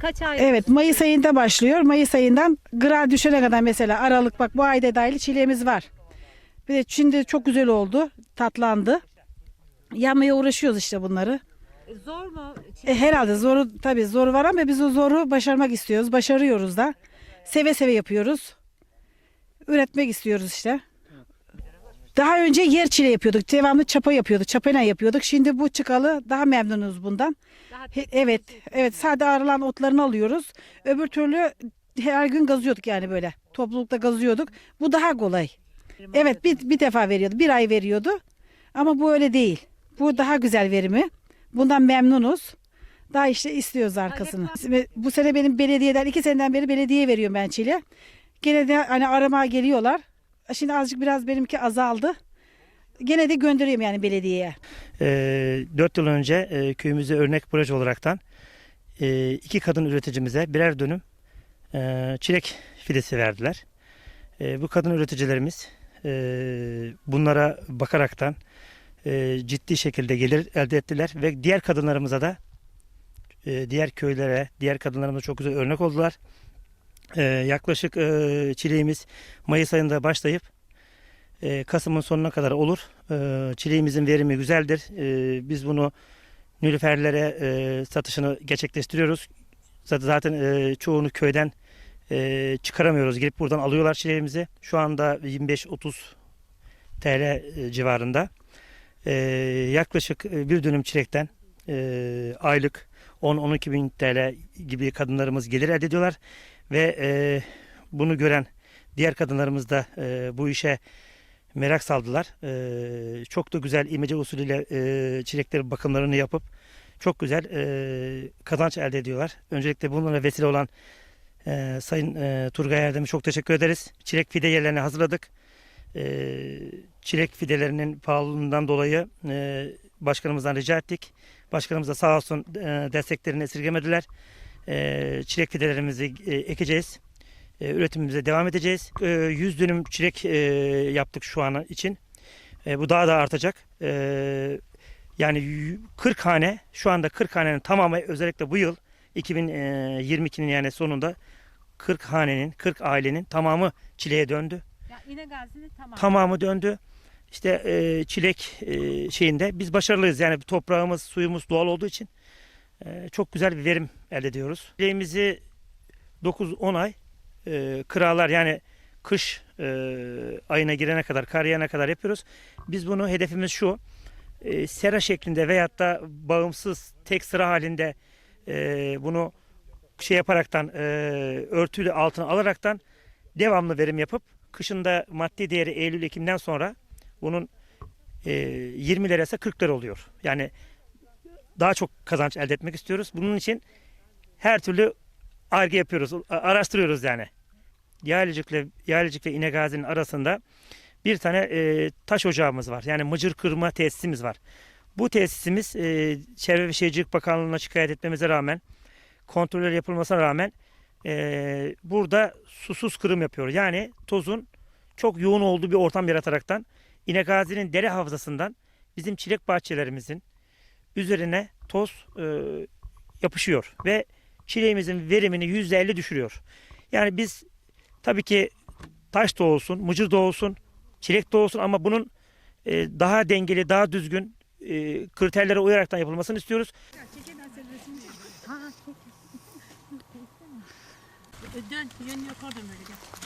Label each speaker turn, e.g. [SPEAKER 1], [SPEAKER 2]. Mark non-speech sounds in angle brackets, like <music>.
[SPEAKER 1] Kaç ay?
[SPEAKER 2] Evet Mayıs ayında başlıyor. Mayıs ayından gıra düşene kadar mesela Aralık bak bu ayda dahil çileğimiz var. Bir de şimdi çok güzel oldu. Tatlandı. Yanmaya uğraşıyoruz işte bunları.
[SPEAKER 1] E, Zor mu?
[SPEAKER 2] E, herhalde zoru tabii zor var ama biz o zoru başarmak istiyoruz. Başarıyoruz da. Seve seve yapıyoruz. Üretmek istiyoruz işte. Daha önce yer çile yapıyorduk. Devamlı çapa yapıyorduk. Çapayla yapıyorduk. Şimdi bu çıkalı daha memnunuz bundan.
[SPEAKER 1] Daha
[SPEAKER 2] Evet, evet. Sade arılan otlarını alıyoruz. Öbür türlü her gün gazıyorduk yani böyle. Toplulukta gazıyorduk. Bu daha kolay. Evet, bir, bir defa veriyordu. Bir ay veriyordu. Ama bu öyle değil. Bu daha güzel verimi. Bundan memnunuz. Daha işte istiyoruz arkasını. Bu sene benim belediyeden, iki seneden beri belediyeye veriyorum ben çile. Gene de hani arama geliyorlar. Şimdi azıcık biraz benimki azaldı. Gene de gönderiyorum yani belediyeye.
[SPEAKER 3] E, 4 yıl önce e, köyümüze örnek proje olaraktan e, iki kadın üreticimize birer dönüm e, çilek fidesi verdiler. E, bu kadın üreticilerimiz e, bunlara bakaraktan e, ciddi şekilde gelir elde ettiler ve diğer kadınlarımıza da e, diğer köylere, diğer kadınlarımıza çok güzel örnek oldular. E, yaklaşık e, çileğimiz Mayıs ayında başlayıp e, Kasım'ın sonuna kadar olur. E, çileğimizin verimi güzeldir. Biz bunu nülüferlere satışını gerçekleştiriyoruz. Zaten, çoğunu köyden çıkaramıyoruz. Gelip buradan alıyorlar çileğimizi. Şu anda 25-30 TL civarında. Yaklaşık bir dönüm çilekten aylık 10-12 bin TL gibi kadınlarımız gelir elde ediyorlar. Ve e, bunu gören diğer kadınlarımız da e, bu işe merak saldılar. Ee, çok da güzel imece usulüyle e, çileklerin bakımlarını yapıp çok güzel e, kazanç elde ediyorlar. Öncelikle bunlara vesile olan e, Sayın e, Turgay Erdem'e çok teşekkür ederiz. Çilek fide yerlerini hazırladık. E, çilek fidelerinin pahalılığından dolayı e, başkanımızdan rica ettik. Başkanımız da sağ olsun e, desteklerini esirgemediler. E, çilek fidelerimizi e, ekeceğiz. E, üretimimize devam edeceğiz. E, 100 dönüm çilek e, yaptık şu an için. E, bu daha da artacak. E, yani y- 40 hane, şu anda 40 hanenin tamamı özellikle bu yıl 2022'nin yani sonunda 40 hanenin, 40 ailenin tamamı çileğe döndü.
[SPEAKER 1] Ya İnegazı'nın tamam.
[SPEAKER 3] Tamamı döndü. İşte e, çilek e, şeyinde biz başarılıyız. Yani toprağımız, suyumuz doğal olduğu için çok güzel bir verim elde ediyoruz. Çileğimizi 9-10 ay e, kıralar yani kış e, ayına girene kadar, kar yağana kadar yapıyoruz. Biz bunu hedefimiz şu. E, sera şeklinde veyahut da bağımsız tek sıra halinde e, bunu şey yaparaktan e, örtüyle altına alaraktan devamlı verim yapıp kışında maddi değeri Eylül Ekim'den sonra bunun e, 20 lirası 40 lira oluyor. Yani daha çok kazanç elde etmek istiyoruz. Bunun için her türlü arge yapıyoruz, araştırıyoruz yani. Yaylıcık'la Yaylıcık ve İnegazi'nin arasında bir tane e, taş ocağımız var. Yani mıcır kırma tesisimiz var. Bu tesisimiz e, Çevre ve Şehircilik Bakanlığı'na şikayet etmemize rağmen, kontroller yapılmasına rağmen e, burada susuz kırım yapıyor. Yani tozun çok yoğun olduğu bir ortam yarataraktan İnegazi'nin dere havzasından bizim çilek bahçelerimizin üzerine toz e, yapışıyor ve çileğimizin verimini %50 düşürüyor. Yani biz tabii ki taş da olsun, mıcır da olsun, çilek de olsun ama bunun e, daha dengeli, daha düzgün e, kriterlere uyaraktan yapılmasını istiyoruz. <laughs>
[SPEAKER 1] Dön, yönünü yok oradan böyle.